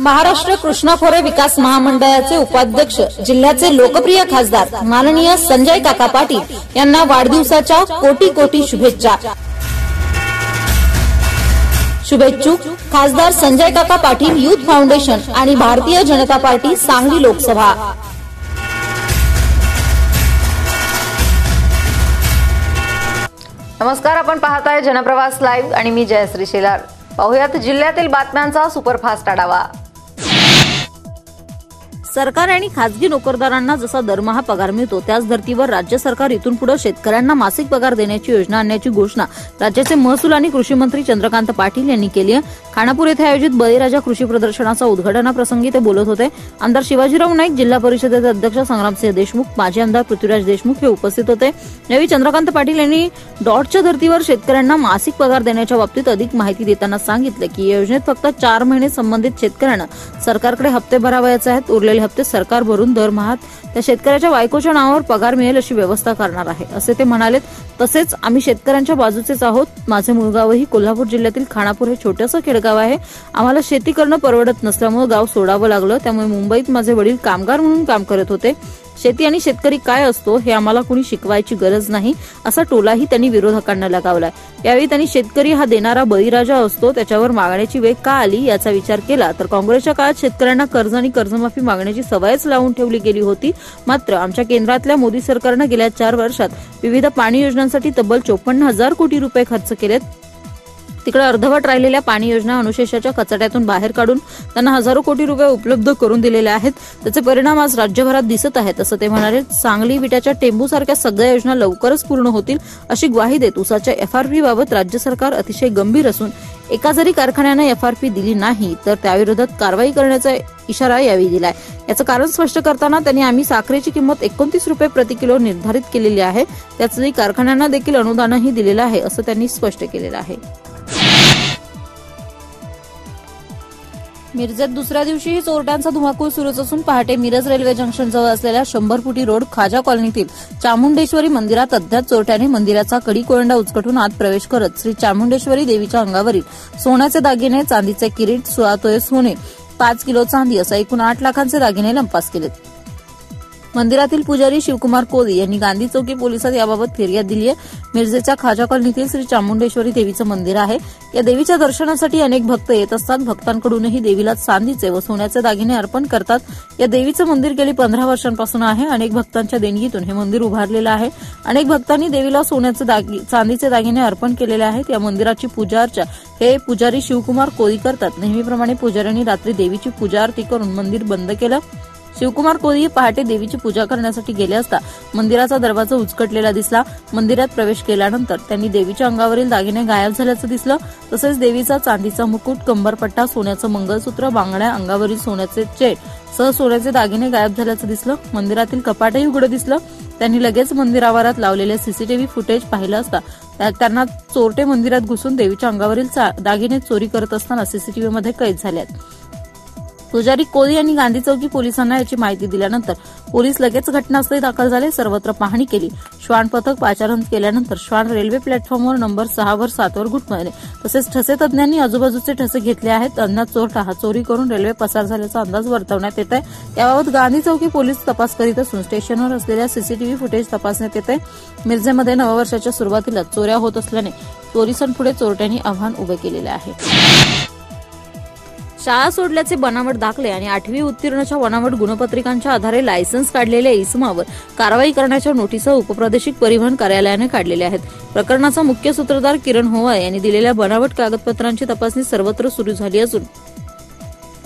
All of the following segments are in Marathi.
महाराष्ट्र कृष्णा खोरे विकास महामंडळाचे उपाध्यक्ष जिल्ह्याचे लोकप्रिय खासदार माननीय संजय काका पाटील यांना वाढदिवसाच्या कोटी कोटी शुभेच्छा. शुभेच्छुक खासदार संजय काका पाटील युथ फाउंडेशन आणि भारतीय जनता पार्टी सांगली लोकसभा. नमस्कार आपण पाहताय जनप्रवास लाईव्ह आणि मी जयश्री शेलार. पाहुयात जिल्ह्यातील बातम्यांचा सुपरफास्ट आढावा. सरकार आणि खासगी नोकरदारांना जसा दरमहा पगार मिळतो त्याच धर्तीवर राज्य सरकार इथून पुढे शेतकऱ्यांना मासिक पगार देण्याची योजना आणण्याची घोषणा राज्याचे महसूल आणि कृषी मंत्री चंद्रकांत पाटील यांनी केली आहे. खानापूर येथे आयोजित बळीराजा कृषी प्रदर्शनाचा उद्घाटनाप्रसंगी ते बोलत होते. आमदार शिवाजीराव नाईक जिल्हा परिषदेचे अध्यक्ष संग्रामसिंह देशमुख माजी आमदार पृथ्वीराज देशमुख हे उपस्थित होते. यावेळी चंद्रकांत पाटील यांनी डॉटच्या धर्तीवर शेतकऱ्यांना मासिक पगार देण्याच्या बाबतीत अधिक माहिती देताना सांगितलं की या योजनेत फक्त चार महिने संबंधित शेतकऱ्यांना सरकारकडे हप्ते भरावयाचे आहेत. उरलेले हप्ते सरकार भरून दरमहा त्या शेतकऱ्याच्या बायकोच्या नावावर पगार मिळेल अशी व्यवस्था करणार आहे असे ते म्हणाले तसेच आम्ही शेतकऱ्यांच्या बाजूचेच आहोत. माझे मुळगावही कोल्हापूर जिल्ह्यातील खानापूर हे छोटंसं खेडगाव आहे. आम्हाला शेती करणं परवडत नसल्यामुळे गाव सोडावं लागलं. त्यामुळे मुंबईत माझे वडील कामगार म्हणून काम करत होते. शेती आणि शेतकरी काय असतो हे आम्हाला कुणी शिकवायची गरज नाही असा टोलाही त्यांनी विरोधकांना लगावलाय. यावेळी त्यांनी शेतकरी हा देणारा बळीराजा असतो त्याच्यावर मागण्याची वेळ का आली याचा विचार केला तर काँग्रेसच्या काळात शेतकऱ्यांना कर्ज आणि कर्जमाफी मागण्याची सवयच लावून ठेवली गेली होती. मात्र आमच्या केंद्रातल्या मोदी सरकारनं गेल्या चार वर्षात विविध पाणी योजनांसाठी तब्बल चोपन्न हजार कोटी रुपये खर्च केलेत तिकडे अर्धवट राहिलेल्या पाणी योजना अनुशेषाच्या कचड्यातून बाहेर काढून त्यांना हजारो कोटी रुपये उपलब्ध करून दिलेले आहेत. त्याचे परिणाम आज राज्यभरात दिसत आहेत असं ते म्हणाले. सांगली विट्याच्या टेंबू सारख्या सगळ्या योजना लवकरच पूर्ण होतील अशी ग्वाही देत उसाच्या एफआरपी बाबत राज्य सरकार अतिशय गंभीर असून एका जरी कारखान्यानं एफआरपी दिली नाही तर त्याविरोधात कारवाई करण्याचा इशारा यावेळी दिलाय. याचं कारण स्पष्ट करताना त्यांनी आम्ही साखरेची किंमत एकोणतीस रुपये प्रति किलो निर्धारित केलेली आहे. त्याचं कारखान्यांना देखील अनुदानही दिलेलं आहे असं त्यांनी स्पष्ट केलेलं आहे. मिरजेत दुसऱ्या दिवशीही चोरट्यांचा धुमाकूळ सुरूच असून पहाटे मिरज रेल्वे जंक्शन जवळ असलेल्या शंभर फुटी रोड खाजा कॉलनीतील चामुंडेश्वरी मंदिरात अज्ञात चोरट्याने मंदिराचा कडी कोळंडा उचकटून आत प्रवेश करत श्री चामुंडेश्वरी देवीच्या अंगावरील सोन्याचे दागिने चांदीचे किरीट सोळा तोळे सोने पाच किलो चांदी असं एकूण आठ लाखांचे दागिने लंपास केलेत. मंदिरातील पुजारी शिवकुमार कोळी यांनी गांधी चौकी पोलिसात याबाबत फिर्याद दिली आहे. मिरजेच्या खाजा कॉलनीतील श्री चामुंडेश्वरी देवीचं मंदिर आहे. या देवीच्या दर्शनासाठी अनेक भक्त येत असतात. भक्तांकडूनही देवीला चांदीचे व सोन्याचे दागिने अर्पण करतात. या देवीचं मंदिर गेली पंधरा वर्षांपासून आहे. अनेक भक्तांच्या देणगीतून हे मंदिर उभारलेलं आहे. अनेक भक्तांनी देवीला सोन्याचे दागी चांदीचे दागिने अर्पण केलेले आहेत. या मंदिराची पूजा अर्चा हे पुजारी शिवकुमार कोळी करतात. नेहमीप्रमाणे पुजाऱ्यांनी रात्री देवीची पूजा आरती करून मंदिर बंद केलं. शिवकुमार कोळी पहाटे देवीची पूजा करण्यासाठी गेले असता मंदिराचा दरवाजा उचकटलेला दिसला. मंदिरात प्रवेश केल्यानंतर त्यांनी देवीच्या अंगावरील दागिने गायब झाल्याचं दिसलं. तसेच देवीचा चांदीचा मुकुट कंबरपट्टा सोन्याचं मंगळसूत्र बांगड्या अंगावरील सोन्याचे चेट सह सोन्याचे दागिने गायब झाल्याचं दिसलं. मंदिरातील कपाटही उघडं दिसलं. त्यांनी लगेच मंदिरावारात लावलेले सीसीटीव्ही फुटेज पाहिलं असता. त्यांना चोरटे मंदिरात घुसून देवीच्या अंगावरील दागिने चोरी करत असताना सीसीटीव्हीमध्ये कैद झाल्यात. पुजारी कोळी यांनी गांधी चौकी पोलिसांना याची माहिती दिल्यानंतर पोलीस लगेच घटनास्थळी दाखल झाले. सर्वत्र पाहणी केली. श्वान पथक पाचारण केल्यानंतर श्वान रेल्वे प्लॅटफॉर्मवर नंबर सहावर सातवर घुटमळले तसेच ठसे तज्ञांनी आजूबाजूचे ठसे घेतले आहेत. अज्ञात चोरटा हा चोरी करून रेल्वे पसार झाल्याचा अंदाज वर्तवण्यात येत आहे. याबाबत गांधी चौकी पोलीस तपास करीत असून स्टेशनवर असलेल्या सीसीटीव्ही फुटेज तपासण्यात येत आहे. मिरजेमध्ये नववर्षाच्या सुरुवातीला चोऱ्या होत असल्याने पोलिसांपुढे चोरट्यांनी आव्हान उभे केलेले आहे. शाळा सोडल्याचे बनावट दाखले आणि आठवी उत्तीर्णच्या बनावट गुणपत्रिकांच्या आधारे लायसन्स काढलेल्या इसमावर कारवाई करण्याच्या नोटिसा उपप्रादेशिक परिवहन कार्यालयाने काढलेल्या आहेत. प्रकरणाचा मुख्य सूत्रधार किरण होवा यांनी दिलेल्या बनावट कागदपत्रांची तपासणी सर्वत्र सुरू झाली असून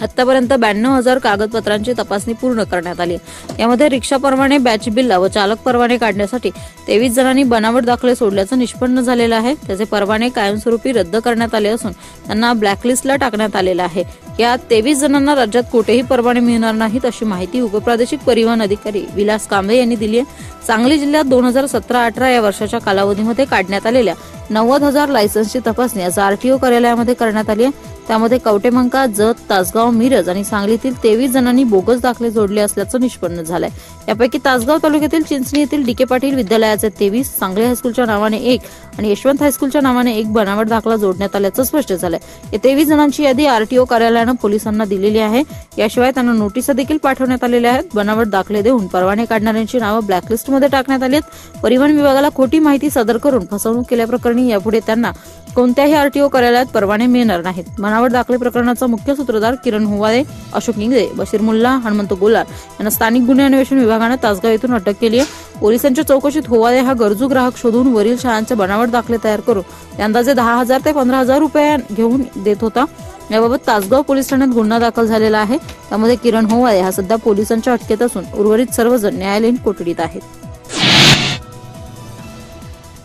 आतापर्यंत ब्याण्णव हजार कागदपत्रांची तपासणी पूर्ण करण्यात आली. यामध्ये रिक्षा परवाने बॅच बिल्ला व चालक परवाने काढण्यासाठी तेवीस जणांनी बनावट दाखले सोडल्याचं निष्पन्न झालेलं आहे. त्याचे परवाने कायमस्वरूपी रद्द करण्यात आले असून त्यांना ब्लॅकलिस्टला टाकण्यात आलेलं आहे. या तेवीस जणांना राज्यात कुठेही परवाने मिळणार नाहीत अशी माहिती उपप्रादेशिक परिवहन अधिकारी विलास कांबळे यांनी दिली आहे. सांगली जिल्ह्यात दोन हजार सतरा अठरा या वर्षाच्या कालावधीमध्ये काढण्यात आलेल्या नव्वद हजार लायसन्सची तपासणी आज आरटीओ कार्यालयामध्ये करण्यात आली आहे. त्यामध्ये कवटेमंका जत तासगाव मिरज आणि सांगलीतील तेवीस जणांनी बोगस दाखले जोडले असल्याचं निष्पन्न झालंय. यापैकी तासगाव तालुक्यातील चिंचणी येथील डीके पाटील विद्यालयाचे तेवीस सांगली हायस्कूलच्या नावाने एक आणि यशवंत हायस्कूलच्या नावाने एक बनावट दाखला जोडण्यात आल्याचं स्पष्ट झालंय. या तेवीस जणांची यादी आरटीओ कार्यालयानं पोलिसांना दिलेली आहे. याशिवाय त्यांना नोटिसा देखील पाठवण्यात आलेल्या आहेत. बनावट दाखले देऊन परवाने काढणाऱ्यांची नावं ब्लॅकलिस्टमध्ये टाकण्यात आली आहेत. परिवहन विभागाला खोटी माहिती सादर करून फसवणूक केल्याप्रकरणी यापुढे त्यांना कोणत्याही आरटीओ कार्यालयात परवाने मिळणार नाहीत. बनावट दाखले प्रकरणाचा मुख्य सूत्रधार किरण हुवादे अशोक इंगळे बशीर मुल्ला हनुमंत गोलार यांना स्थानिक गुन्हे अन्वेषण विभागानं तासगाव येथून अटक केली आहे. पोलिसांच्या चौकशीत होवाळे हा गरजू ग्राहक शोधून वरील शाळांचे बनावट दाखले तयार करून अंदाजे दहा हजार ते पंधरा हजार रुपये घेऊन देत होता. याबाबत तासगाव पोलीस ठाण्यात गुन्हा दाखल झालेला आहे. त्यामध्ये किरण होवाळे हा सध्या पोलिसांच्या अटकेत असून उर्वरित सर्वजण न्यायालयीन कोठडीत आहेत.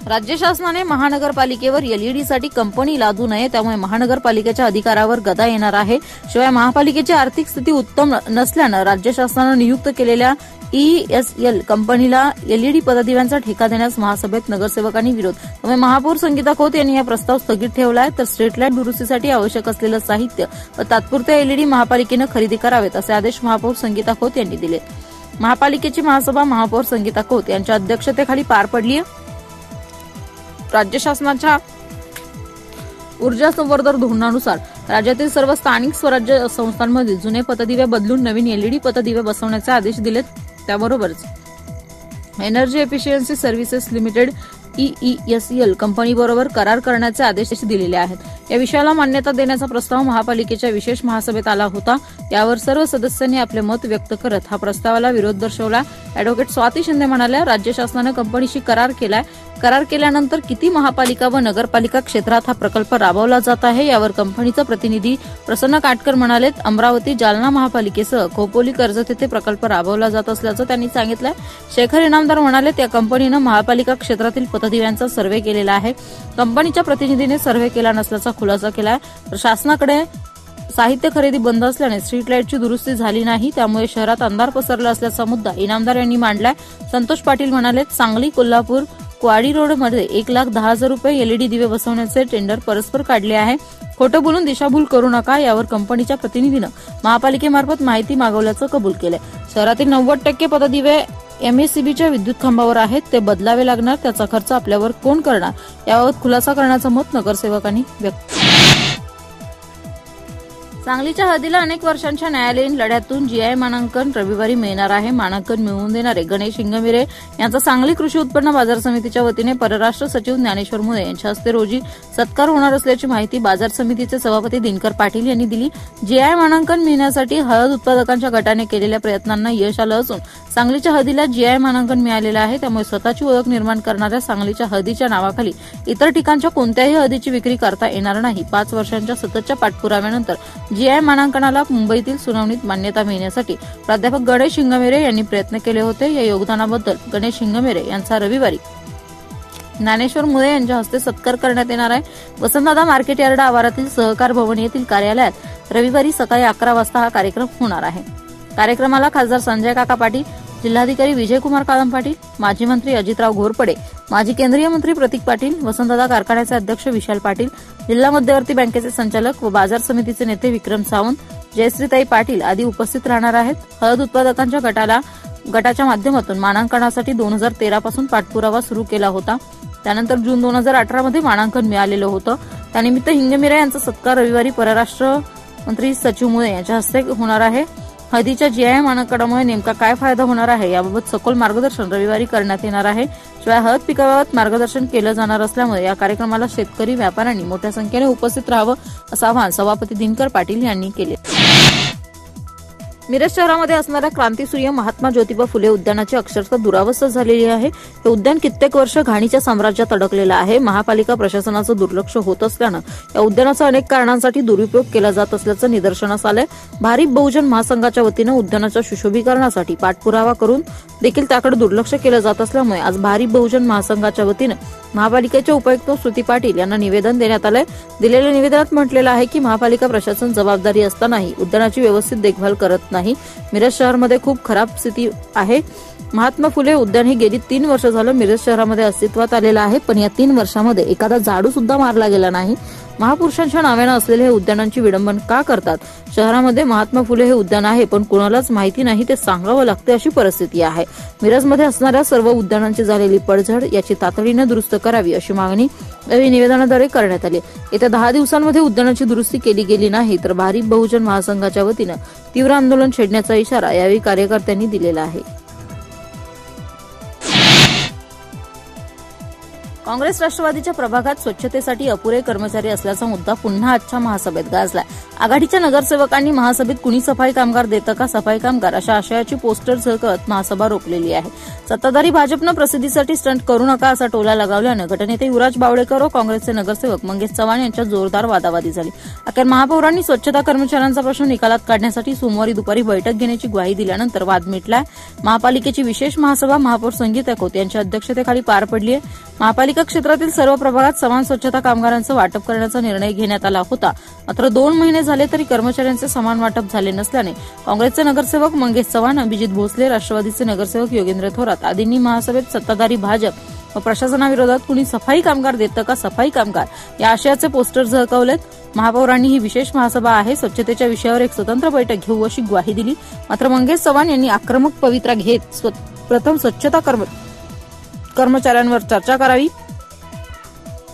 राज्य शासनाने महानगरपालिकेवर एलईडीसाठी कंपनी लादू नये त्यामुळे महानगरपालिकेच्या अधिकारावर गदा येणार आहे. शिवाय महापालिकेची आर्थिक स्थिती उत्तम नसल्यानं राज्य शासनानं नियुक्त केलेल्या ईएसएल कंपनीला एलईडी पददिव्यांचा ठेका देण्यास महासभेत नगरसेवकांनी विरोध. त्यामुळे महापौर संगीता खोत यांनी हा प्रस्ताव स्थगित ठेवला आहे तर स्ट्रीट लाइट दुरुस्तीसाठी आवश्यक असलेलं साहित्य व तात्पुरत्या एलईडी महापालिकेनं खरेदी करावेत असे आदेश महापौर संगीता खोत यांनी दिले. महापालिकेची महासभा महापौर संगीता खोत यांच्या अध्यक्षतेखाली पार पडली आहे राज्य शासनाच्या ऊर्जा संवर्धन धोरणानुसार राज्यातील सर्व स्थानिक स्वराज्य संस्थांमध्ये जुने पतदिवे बदलून नवीन एलईडी पतदिवे बसवण्याचे आदेश दिलेत. त्याबरोबरच energy efficiency services limited EESL कंपनीबरोबर करार करण्याचे आदेश दिलेले आहेत. या विषयाला मान्यता देण्याचा प्रस्ताव महापालिकेच्या विशेष महासभेत आला होता. यावर सर्व सदस्यांनी आपले मत व्यक्त करत हा प्रस्तावाला विरोध दर्शवला. अॅडव्होकेट स्वाती शिंदे म्हणाल्या राज्य शासनानं कंपनीशी करार केलाय. करार केल्यानंतर किती महापालिका व नगरपालिका क्षेत्रात हा प्रकल्प राबवला जात आहे यावर कंपनीचा प्रतिनिधी प्रसन्न काटकर म्हणालेत अमरावती जालना महापालिकेसह खोपोली कर्जत येथे प्रकल्प राबवला जात असल्याचं त्यांनी सांगितलं शेखर इनामदार म्हणाले त्या कंपनीनं महापालिका क्षेत्रातील पतदिव्यांचा सर्व्हे केलेला आहे. कंपनीच्या प्रतिनिधीने सर्व्हे केला नसल्याचा खुलासा केला आहे शासनाकडे साहित्य खरेदी बंद असल्याने स्ट्रीट लाईटची दुरुस्ती झाली नाही त्यामुळे शहरात अंधार पसरला असल्याचा मुद्दा इनामदार यांनी मांडलाय. संतोष पाटील म्हणाले सांगली कोल्हापूर क्वाडी रोडमध्ये एक लाख दहा हजार रुपये एलईडी दिवे बसवण्याचे टेंडर परस्पर काढले आहे. खोटं बोलून दिशाभूल करू नका यावर कंपनीच्या प्रतिनिधीनं महापालिकेमार्फत माहिती मागवल्याचं कबूल केलंय. शहरातील नव्वद टक्के पददिवे एमएससीबीच्या विद्युत खांबावर आहेत. ते बदलावे लागणार त्याचा खर्च आपल्यावर कोण करणार? याबाबत खुलासा करण्याचं मत नगरसेवकांनी व्यक्त सांगलीच्या हद्दीला अनेक वर्षांच्या न्यायालयीन लढ्यातून जीआय मानांकन रविवारी मिळणार आहे. मानांकन मिळवून देणारे गणेश हिंगमिरे यांचा सांगली कृषी उत्पन्न बाजार समितीच्या वतीने परराष्ट्र सचिव ज्ञानेश्वर मुळे यांच्या हस्ते रोजी सत्कार होणार असल्याची माहिती बाजार समितीचे सभापती दिनकर पाटील यांनी दिली. जीआय मानांकन मिळण्यासाठी हळद उत्पादकांच्या गटाने केलेल्या प्रयत्नांना यश आलं असून सांगलीच्या हदीला जीआय मानांकन मिळालेलं आहे. त्यामुळे स्वतःची ओळख निर्माण करणाऱ्या सांगलीच्या हदीच्या नावाखाली इतर ठिकाणच्या कोणत्याही हदीची विक्री करता येणार नाही. पाच वर्षांच्या सततच्या पाठपुराव्यानंतर जीआय मानांकनाला मुंबईतील सुनावणीत मान्यता मिळण्यासाठी प्राध्यापक गणेश शिंगमेरे यांनी प्रयत्न केले होते. या योगदानाबद्दल गणेश शिंगमेरे यांचा रविवारी. ज्ञानेश्वर मुळे यांच्या हस्ते सत्कार करण्यात येणार आहे. वसंतदादा मार्केट यार्ड आवारातील सहकार भवन येथील कार्यालयात रविवारी सकाळी अकरा वाजता हा कार्यक्रम होणार आहे. कार्यक्रमाला खासदार संजय काका पाटील जिल्हाधिकारी विजयकुमार काळम पाटील माजी मंत्री अजितराव घोरपडे माजी केंद्रीय मंत्री प्रतीक पाटील वसंतदादा कारखान्याचे अध्यक्ष विशाल पाटील जिल्हा मध्यवर्ती बँकेचे संचालक व बाजार समितीचे नेते विक्रम सावंत जयश्रीताई पाटील आदी उपस्थित राहणार आहेत. हळद उत्पादकांच्या गटाला गटाच्या माध्यमातून मानांकनासाठी दोन हजार तेरा पासून पाठपुरावा सुरू केला होता. त्यानंतर जून दोन हजार अठरा मध्ये मानांकन मिळालेलं होतं. त्यानिमित्त हिंगमिरा यांचा सत्कार रविवारी परराष्ट्र मंत्री सचिव मुळे यांच्या हस्ते होणार आहे. हळदीच्या जीआय मानकामुळे नेमका काय फायदा होणार आहे? याबाबत सखोल मार्गदर्शन रविवारी करण्यात येणार आहे. शिवाय हळद पिकाबाबत मार्गदर्शन केलं जाणार असल्यामुळे या कार्यक्रमाला शेतकरी व्यापाऱ्यांनी मोठ्या संख्येने उपस्थित राहावं असं आवाहन सभापती दिनकर पाटील यांनी केले. मिरज शहरामध्ये असणाऱ्या क्रांतीसूर्य महात्मा ज्योतिबा फुले उद्यानाची अक्षरशः दुरावस्था झालेली आहे. हे उद्यान कित्येक वर्ष घाणीच्या साम्राज्यात अडकलेलं आहे. महापालिका प्रशासनाचं दुर्लक्ष होत असल्यानं या उद्यानाचा अनेक कारणांसाठी दुरुपयोग केला जात असल्याचं निदर्शनास आलंय. भारिप बहुजन महासंघाच्या वतीनं उद्यानाच्या सुशोभीकरणासाठी पाठपुरावा करून देखील त्याकडे दुर्लक्ष केलं जात असल्यामुळे आज भारिप बहुजन महासंघाच्या वतीनं महापालिकेच्या उपायुक्त श्रुती पाटील यांना निवेदन देण्यात आलंय. दिलेल्या निवेदनात म्हटलेलं आहे की महापालिका प्रशासन जबाबदारी असतानाही उद्यानाची व्यवस्थित देखभाल करत नाही. मिरज शहरमध्ये खूप खराब स्थिती आहे. महात्मा फुले उद्यान हे गेली तीन वर्ष झालं मिरज शहरामध्ये अस्तित्वात आलेलं आहे पण या तीन वर्षामध्ये एखादा झाडू सुद्धा मारला गेला नाही. महापुरुषांच्या नावानं असलेले हे उद्यानांची विडंबन का करतात? शहरामध्ये महात्मा फुले हे उद्यान आहे पण कुणालाच माहिती नाही ते सांगावं लागते अशी परिस्थिती आहे. मिरजमध्ये असणाऱ्या सर्व उद्यानांची झालेली पडझड याची तातडीनं दुरुस्त करावी अशी मागणी यावेळी निवेदनाद्वारे करण्यात आली. येत्या दहा दिवसांमध्ये उद्यानाची दुरुस्ती केली गेली नाही तर भारिप बहुजन महासंघाच्या वतीनं तीव्र आंदोलन छेडण्याचा इशारा यावेळी कार्यकर्त्यांनी दिलेला आहे. काँग्रेस राष्ट्रवादीच्या प्रभागात स्वच्छतेसाठी अपुरे कर्मचारी असल्याचा मुद्दा पुन्हा आजच्या महासभेत गाजलाय. आघाडीच्या नगरसेवकांनी महासभेत कुणी सफाई कामगार देतं का सफाई कामगार अशा आशयाची पोस्टर झळकत महासभा रोखलेली आहे. सत्ताधारी भाजपनं प्रसिद्धीसाठी स्टंट करू नका असा टोला लगावल्यानं गटनेते युवराज बावडेकर व काँग्रेसचे नगरसेवक मंगेश चव्हाण यांच्यात जोरदार वादावादी झाली. अखेर महापौरांनी स्वच्छता कर्मचाऱ्यांचा प्रश्न निकालात काढण्यासाठी सोमवारी दुपारी बैठक घेण्याची ग्वाही दिल्यानंतर वाद मिटलाय. महापालिकेची विशेष महासभा महापौर संगीता खोत यांच्या अध्यक्षतेखाली पार पडली आहे महापालिका क्षेत्रातील सर्व प्रभागात समान स्वच्छता कामगारांचं वाटप करण्याचा निर्णय घेण्यात आला होता. मात्र दोन महिने झाले तरी कर्मचाऱ्यांचे समान वाटप झाले नसल्याने काँग्रेसचे नगरसेवक मंगेश चव्हाण अभिजित भोसले राष्ट्रवादीचे नगरसेवक योगेंद्र थोरात आदींनी महासभेत सत्ताधारी भाजप. व प्रशासनाविरोधात कुणी सफाई कामगार देतं का सफाई कामगार? या आशयाचे पोस्टर झळकावलेत. महापौरांनी ही विशेष महासभा आहे. स्वच्छतेच्या विषयावर एक स्वतंत्र बैठक घेऊ अशी ग्वाही दिली. मात्र मंगेश चव्हाण यांनी आक्रमक पवित्रा घेत स्व- प्रथम स्वच्छता कर्म कर्मचाऱ्यांवर चर्चा करावी.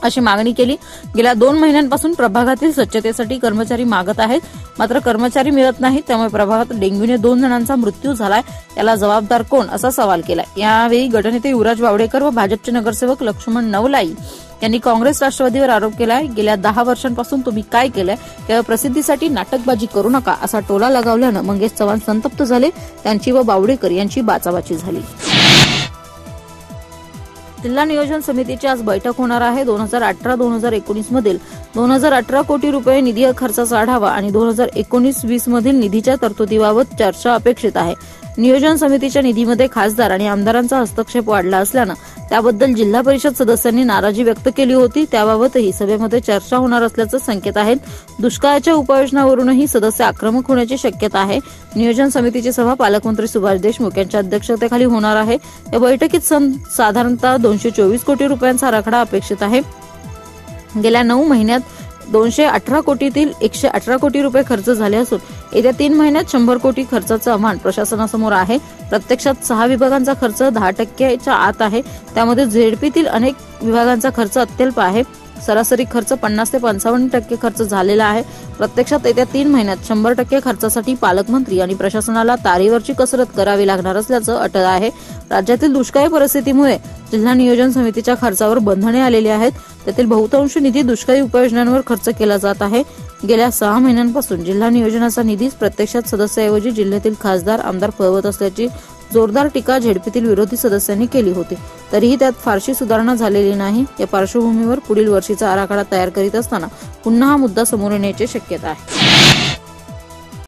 अशी मागणी केली. गेल्या दोन महिन्यांपासून प्रभागातील स्वच्छतेसाठी कर्मचारी मागत आहेत. मात्र कर्मचारी मिळत नाहीत त्यामुळे प्रभागात डेंग्यूने दोन जणांचा मृत्यू झालाय. याला जबाबदार कोण असा सवाल केला यावेळी गटनेते युवराज वावडेकर व भाजपचे नगरसेवक लक्ष्मण नवलाई यांनी काँग्रेस राष्ट्रवादीवर आरोप केलाय गेल्या दहा वर्षांपासून तुम्ही काय केलंय? केवळ प्रसिद्धीसाठी नाटकबाजी करू नका असा टोला लगावल्यानं मंगेश चव्हाण संतप्त झाले. त्यांची व बावडेकर यांची बाचाबाची झाली. जिल्हा नियोजन समितीची आज बैठक होणार आहे. दोन हजार अठरा दोन हजार एकोणीस मधील दोन हजार अठरा कोटी रुपये निधी खर्चाचा आढावा आणि दोन हजार एकोणीस वीस मधील निधीच्या तरतुदीबाबत चर्चा अपेक्षित आहे. नियोजन समितीच्या निधीमध्ये खासदार आणि आमदारांचा हस्तक्षेप वाढला असल्यानं त्याबद्दल जिल्हा परिषद सदस्यांनी नाराजी व्यक्त केली होती. त्याबाबतही सभेमध्ये चर्चा होणार असल्याचं संकेत आहेत. दुष्काळाच्या उपाययोजनावरूनही सदस्य आक्रमक होण्याची शक्यता आहे. नियोजन समितीची सभा पालकमंत्री सुभाष देशमुख यांच्या अध्यक्षतेखाली होणार आहे. या बैठकीत सं- साधारणतः दोनशे चोवीस कोटी रुपयांचा आराखडा अपेक्षित आहे. गेल्या नऊ महिन्यात दोनशे अठरा कोटीतील एकशे अठरा कोटी रुपये खर्च झाले असून येत्या तीन महिन्यात शंभर कोटी खर्चाचं आव्हान प्रशासनासमोर आहे. प्रत्यक्षात सहा विभागांचा खर्च दहा टक्क्याच्या आत आहे. त्यामध्ये झेडपीतील अनेक विभागांचा खर्च अत्यल्प आहे. सरासरी खर्च पन्नास ते पंचावन्न टक्के खर्च झालेला आहे. प्रत्यक्षात येत्या तीन महिन्यात शंभर टक्के खर्चासाठी पालकमंत्री आणि प्रशासनाला तारेवरची कसरत करावी लागणार असल्याचं अटळ आहे. राज्यातील दुष्काळी परिस्थितीमुळे जिल्हा नियोजन समितीच्या खर्चावर बंधने आलेली आहेत. त्यातील बहुतांश निधी दुष्काळी उपाययोजनांवर खर्च केला जात आहे. गेल्या सहा महिन्यांपासून जिल्हा नियोजनाचा निधीच प्रत्यक्षात सदस्याऐवजी जिल्ह्यातील खासदार आमदार पळवत असल्याची जोरदार टीका झेडपीतील विरोधी सदस्यांनी केली होती. तरीही त्यात फारशी सुधारणा झालेली नाही. या पार्श्वभूमीवर पुढील वर्षीचा आराखडा तयार करीत असताना पुन्हा हा मुद्दा समोर येण्याची शक्यता आहे.